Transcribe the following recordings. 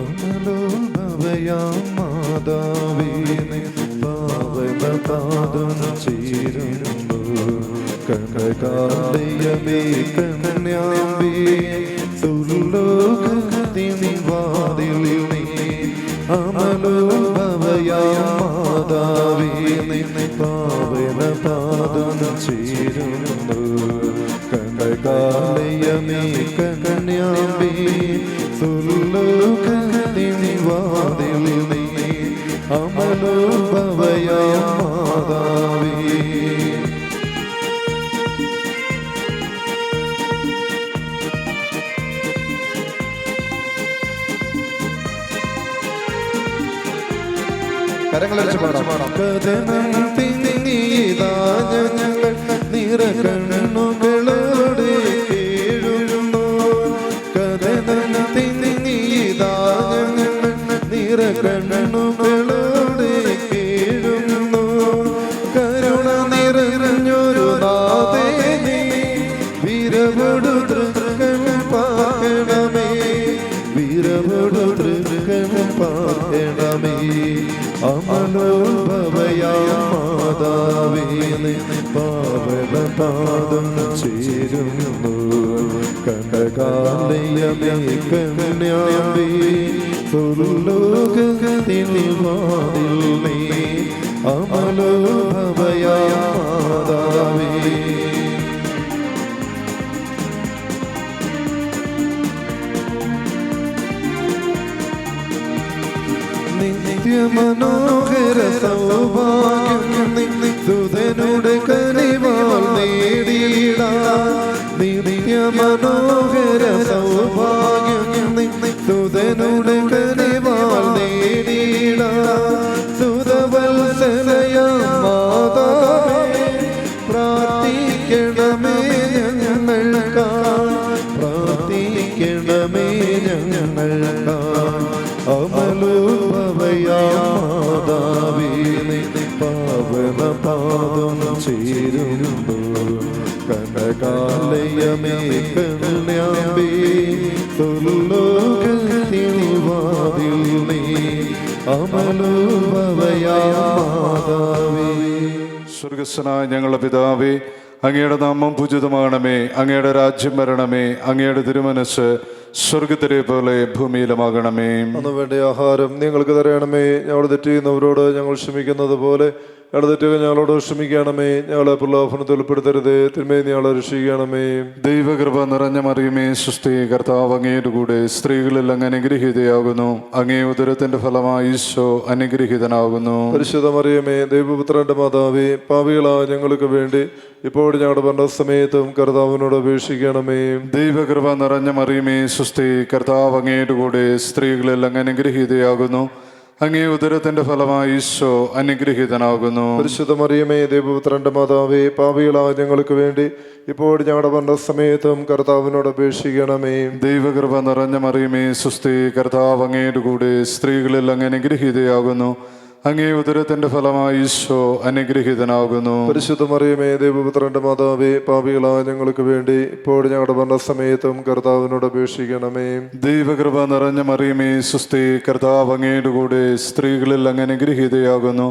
അമലോഭവയാം മാതാവേ പാവന പാദം ചേരുന്നു കനകാലയമേ കന്യാമ്പേ സുലോകത്തിൻ കരങ്ങളടിച്ച് പാടാം. കഥനം തിങ്ങിയതാ ഞങ്ങൾ നിറകണ്ണുകളോടെ കേഴുന്നു കഥനം തിങ്ങിയതാ ഞങ്ങൾ നിറകണ്ണുകളോടെ കേഴുന്നു കരുണ നിറഞ്ഞൊരു നാഥേ വീരവോടു തൃക്കൺ പാകണമേ വീരവോടു അമലോഭവയാ മാതാവേ പാവന പാദം ചേരുന്നു. കണ്ടകാലയമേ വാതിൽ നീ അമലോഭവയാ നിത്യമനോഹര സൗഭാഗ്യം നിന്നുതനുടെ കനിവാൾ നേടിയിട നിത്യമനോഹര സൗഭാഗ്യം നിന്നുതനുടെ കനിവാൾ നേടിയിട സുതവത്സലയ മാതാവേ പ്രാർത്ഥിക്കണമേ. ചേരുന്നു കനകാലയമേ കന്യാമ്പേ തുല്ലോകത്തിൽ വാതിൽ നീ അമലോഭവയാതാവേ സ്വർഗസ്വനായ ഞങ്ങളുടെ പിതാവേ അങ്ങയുടെ നാമം പൂജിതമാകണമേ അങ്ങയുടെ രാജ്യം വരണമേ അങ്ങയുടെ തിരുമനസ് സ്വർഗത്തിലെ പോലെ ഭൂമിയിലുമാകണമേ. അന്ന് വേണ്ട ആഹാരം നിങ്ങൾക്ക് തരണമേ. ഞങ്ങൾ തെറ്റ് ചെയ്യുന്നവരോട് ഞങ്ങൾ ക്ഷമിക്കുന്നത് പോലെ ഞങ്ങളുടെ തെറ്റുകൾ ഞങ്ങളോട് ക്ഷമിക്കണമേ. ഞങ്ങളെ പ്രലോഭനത്തിൽ ഉൾപ്പെടുത്തരുത്. തിരുമേ ഞങ്ങളെ രക്ഷിക്കണമേ. ദൈവകൃപ നിറഞ്ഞ മറിയുമേ സുസ്ഥി കർത്താവ് അങ്ങയുടെ കൂടെ സ്ത്രീകളിൽ അങ്ങ് അനുഗ്രഹീതയാകുന്നു. അങ്ങേ ഉദരത്തിന്റെ ഫലമായി ഈശോ അനുഗ്രഹീതനാകുന്നു. പരിശുദ്ധ മറിയമേ ദൈവപുത്രന്റെ മാതാവേ പാവികളായ ഞങ്ങൾക്ക് വേണ്ടി ഇപ്പോൾ ഞങ്ങളുടെ സമയത്തും കർത്താവിനോട് അപേക്ഷിക്കണമേ. ദൈവകൃപ നിറഞ്ഞ മറിയുമേ സുസ്ഥി കർത്താവ് അങ്ങയുടെ കൂടെ സ്ത്രീകളിൽ അങ്ങ് അനുഗ്രഹീതയാകുന്നു. അങ്ങേ ഉദരത്തിന്റെ ഫലമായി ഈശോ അനുഗ്രഹീതനാകുന്നു. പരിശുദ്ധ മറിയമേ ദൈവപുത്രന്റെ മാതാവേ പാപികളായ ഞങ്ങൾക്ക് വേണ്ടി ഇപ്പോൾ ഞങ്ങളുടെ ഭരണ സമയത്തും കർത്താവിനോട് അപേക്ഷിക്കണമേ. ദൈവകൃപ നിറഞ്ഞ മറിയമേ സുസ്ഥി കർത്താവ് അങ്ങയുടെ കൂടെ സ്ത്രീകളിൽ അങ്ങ് അനുഗ്രഹീതയാകുന്നു. അങ്ങേ ഉദരത്തിന്റെ ഫലമായി ഈശോ അനുഗ്രഹീതനാകുന്നു. പരിശുദ്ധമറിയമേ ദേവപുത്രന്റെ മാതാവേ പാപികളായ ഞങ്ങൾക്ക് വേണ്ടി ഇപ്പോൾ ഞങ്ങളുടെ മരണസമയത്തും കർത്താവിനോട് അപേക്ഷിക്കണമേ. ദൈവകൃപ നിറഞ്ഞ മറിയമേ സുസ്ഥി കർത്താവ് അങ്ങയുടെ കൂടെ സ്ത്രീകളിൽ അങ്ങനെ അനുഗ്രഹീതയാകുന്നു.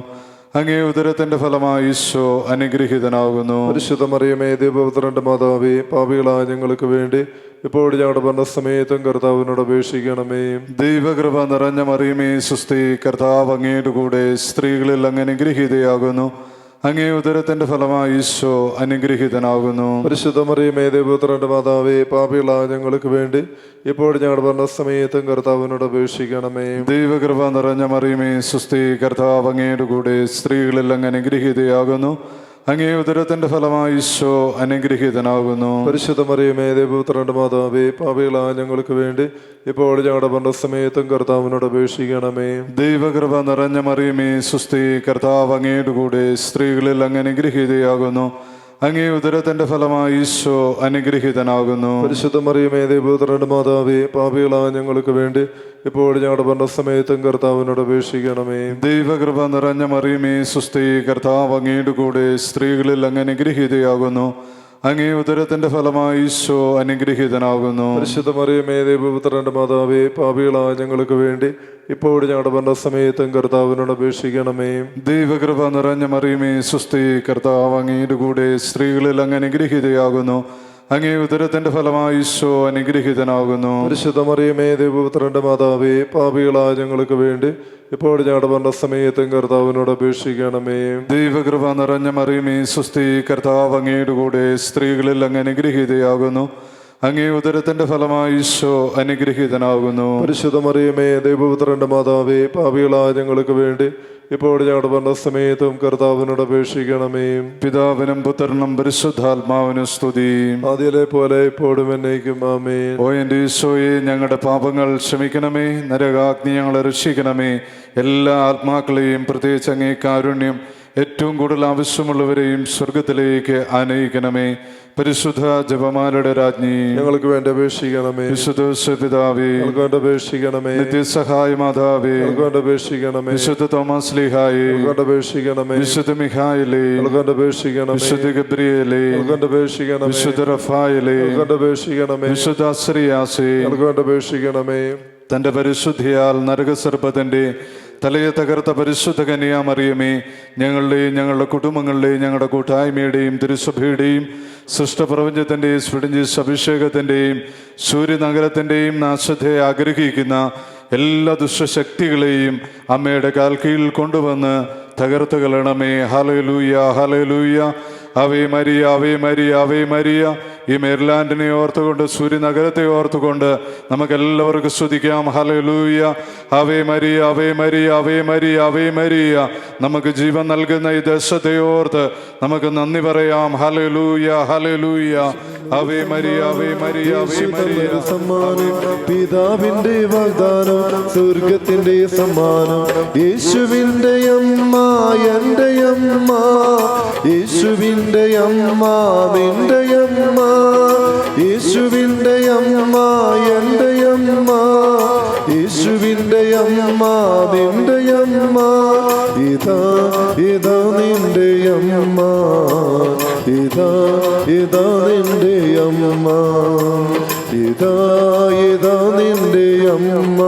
അങ്ങേ ഉദരത്തിന്റെ ഫലമായി ഈശോ അനുഗ്രഹീതനാകുന്നു. പരിശുദ്ധ മറിയമേ ദൈവപുത്രന്റെ മാതാവേ പാപികളായ ഞങ്ങൾക്ക് വേണ്ടി ഇപ്പോൾ ഞങ്ങളുടെ ഭരണ സമയത്തും കർത്താവിനോട് അപേക്ഷിക്കണമേ. ദൈവകൃപ നിറഞ്ഞ മറിയമേ സുസ്ഥി കർത്താവ് അങ്ങയുടെ കൂടെ സ്ത്രീകളിൽ അങ്ങ് അനുഗ്രഹീതയാകുന്നു. അങ്ങേ ഉദരത്തിന്റെ ഫലമായി ഈശോ അനുഗ്രഹീതനാകുന്നു. പരിശുദ്ധ മറിയമേ ദൈവപുത്രന്റെ മാതാവേ പാപികളായ ഞങ്ങൾക്ക് വേണ്ടി ഇപ്പോൾ ഞങ്ങളുടെ ഭരണ സമയത്തും കർത്താവിനോട് അപേക്ഷിക്കണമേ. ദൈവകൃപ നിറഞ്ഞ മറിയമേ സുസ്ഥി കർത്താവ് അങ്ങയുടെ കൂടെ സ്ത്രീകളിൽ അങ്ങ് അനുഗ്രഹീതയാകുന്നു. അങ്ങേ ഉദരത്തിന്റെ ഫലമായി ഈശോ അനുഗ്രഹീതനാകുന്നു. പരിശുദ്ധമറിയുമേ ദേവപുത്രന്റെ മാതാവേ പാപികളായ ഞങ്ങൾക്ക് വേണ്ടി ഇപ്പോൾ ഞങ്ങളുടെ പണ്ട സമയത്തും കർത്താവിനോട് അപേക്ഷിക്കണമേ. ദൈവകൃപ നിറഞ്ഞ മറിയുമേ സുസ്ഥി കർത്താവ് അങ്ങയുടെ കൂടെ സ്ത്രീകളിൽ അങ്ങ് അനുഗ്രഹീതയാകുന്നു. അങ്ങേ ഉദരത്തിന്റെ ഫലമായി ഈശോ അനുഗ്രഹീതനാകുന്നു. പരിശുദ്ധ മറിയമേ ദൈവപുത്രന്റെ മാതാവേ പാപികളായ ഞങ്ങൾക്ക് വേണ്ടി ഇപ്പോൾ ഞങ്ങളുടെ ഭരണ സമയത്തും കർത്താവിനോട് അപേക്ഷിക്കണമേ. ദൈവകൃപ നിറഞ്ഞ മറിയമേ സുസ്ഥി കർത്താവ് അങ്ങയുടെ കൂടെ സ്ത്രീകളിൽ അങ്ങനെ അനുഗ്രഹീതയാകുന്നു. അങ്ങേ ഉദരത്തിന്റെ ഫലമായി ഈശോ അനുഗ്രഹീതനാകുന്നു. പരിശുദ്ധ മറിയമേ ദൈവപുത്രന്റെ മാതാവേ പാപികളായ ഞങ്ങൾക്ക് വേണ്ടി ഇപ്പോഴും ഞങ്ങളുടെ ഭരണ സമയത്തും കർത്താവിനോട് അപേക്ഷിക്കണമേ. ദൈവകൃപ നിറഞ്ഞ മറിയമേ സുസ്ഥി കർത്താവ് അങ്ങയുടെ കൂടെ സ്ത്രീകളിൽ അങ്ങ് അനുഗ്രഹീതയാകുന്നു. അങ്ങേ ഉദരത്തിന്റെ ഫലമായി ഈശോ അനുഗ്രഹീതനാകുന്നു. പരിശുദ്ധ മറിയമേ ദൈവപുത്രന്റെ മാതാവേ പാപികളായ ഞങ്ങൾക്ക് വേണ്ടി ഇപ്പോൾ ഞങ്ങളുടെ സമയത്തും കർത്താവിനോട് അപേക്ഷിക്കണമേ. ദൈവകൃപ നിറഞ്ഞ മറിയമേ സുസ്ഥി കർത്താവ് അങ്ങയുടെ കൂടെ സ്ത്രീകളിൽ അങ്ങ് അനുഗ്രഹീതയാകുന്നു. അങ്ങേ ഉദരത്തിന്റെ ഫലമായി ഈശോ അനുഗ്രഹീതനാകുന്നു. പരിശുദ്ധമറിയമേ ദൈവപുത്രന്റെ മാതാവേ പാപികളായ ഞങ്ങൾക്ക് വേണ്ടി ഇപ്പോഴും ഞങ്ങളുടെ മരണസമയത്തും കർത്താവിനോട് അപേക്ഷിക്കണമേ. പിതാവിനും പുത്രനും പരിശുദ്ധാത്മാവിനും സ്തുതി. അതിലെ പോലെ ഇപ്പോഴും എന്നേക്കും ആമേ ഓ എന്റെ ഈശോയെ ഞങ്ങളുടെ പാപങ്ങൾ ക്ഷമിക്കണമേ നരകാഗ്നി ഞങ്ങളെ രക്ഷിക്കണമേ. എല്ലാ ആത്മാക്കളെയും പ്രത്യേകിച്ച് അങ്ങേ കാരുണ്യം ഏറ്റവും കൂടുതൽ ആവശ്യമുള്ളവരെയും സ്വർഗത്തിലേക്ക് ആനയിക്കണമേ. പരിശുദ്ധ ജപമാലയുടെ രാജ്ഞി. ഞങ്ങൾക്ക് വേണ്ടി അപേക്ഷിക്കണമേ. വിശുദ്ധ പിതാവേ. ഞങ്ങൾക്ക് വേണ്ടി അപേക്ഷിക്കണമേ. നിത്യസഹായ മാതാവേ. ഞങ്ങൾക്ക് വേണ്ടി അപേക്ഷിക്കണമേ. വിശുദ്ധ തോമസ് ലീഹായെ. ഞങ്ങൾക്ക് അപേക്ഷിക്കണമേ. വിശുദ്ധ ഞങ്ങൾക്ക് വേണ്ടി അപേക്ഷിക്കണമേ. വിശുദ്ധ ഗബ്രിയേലെ. ഞങ്ങൾക്ക് അപേക്ഷിക്കണമേ. വിശുദ്ധ റഫായിലെ. ഞങ്ങൾക്ക് അപേക്ഷിക്കണമേ. വിശുദ്ധ അസ്രിയാസെ. ഞങ്ങൾക്ക് വേണ്ടി അപേക്ഷിക്കണമേ. തന്റെ പരിശുദ്ധിയാൽ നരകസർപ്പത്തിന്റെ തലയെ തകർത്ത പരിശുദ്ധ കന്യാമറിയമേ ഞങ്ങളുടെയും ഞങ്ങളുടെ കുടുംബങ്ങളുടെയും ഞങ്ങളുടെ കൂട്ടായ്മയുടെയും തിരുസഭയുടെയും സൃഷ്ടപ്രപഞ്ചത്തിന്റെയും സ്ഫുടിഞ്ചിസ് അഭിഷേകത്തിന്റെയും സൂര്യനഗരത്തിന്റെയും നാശത്തെ ആഗ്രഹിക്കുന്ന എല്ലാ ദുഷ്ടശക്തികളെയും അമ്മയുടെ കാൽ കീഴിൽ കൊണ്ടുവന്ന് തകർത്ത് കളണമേ hallelujah hallelujah Ave Maria Ave Maria Ave Maria. ഈ മേരിലാൻഡിനെ ഓർത്തുകൊണ്ട് സൂര്യനഗരത്തെ ഓർത്തുകൊണ്ട് നമുക്ക് എല്ലാവർക്കും സ്തുതിക്കാം. Hallelujah Ave Maria Ave Maria Ave Maria Ave Maria. നമുക്ക് ജീവൻ നൽകുന്ന ഈ ദേശത്തെ ഓർത്ത് നമുക്ക് നന്ദി പറയാം. Hallelujah hallelujah Ave Maria Ave Maria Ave Maria. സമ്മാനം പിതാവിന്റെ വാഗ്ദാനം സ്വർഗത്തിന്റെ സമ്മാനം. യേശുവിന്റെ അമ്മ എന്റെ അമ്മ. യേശുവിന്റെ അമ്മ നിന്റെ അമ്മ. യേശുവിന്റെ അമ്മ എന്റെ അമ്മ. യേശുവിന്റെ അമ്മ നിന്റെ അമ്മ. ഇതാ ഇതാ നിന്റെ അമ്മ. ഇതാ ഇതാ നിന്റെ അമ്മ. ഇതാ ഇതാ നിന്റെ അമ്മ.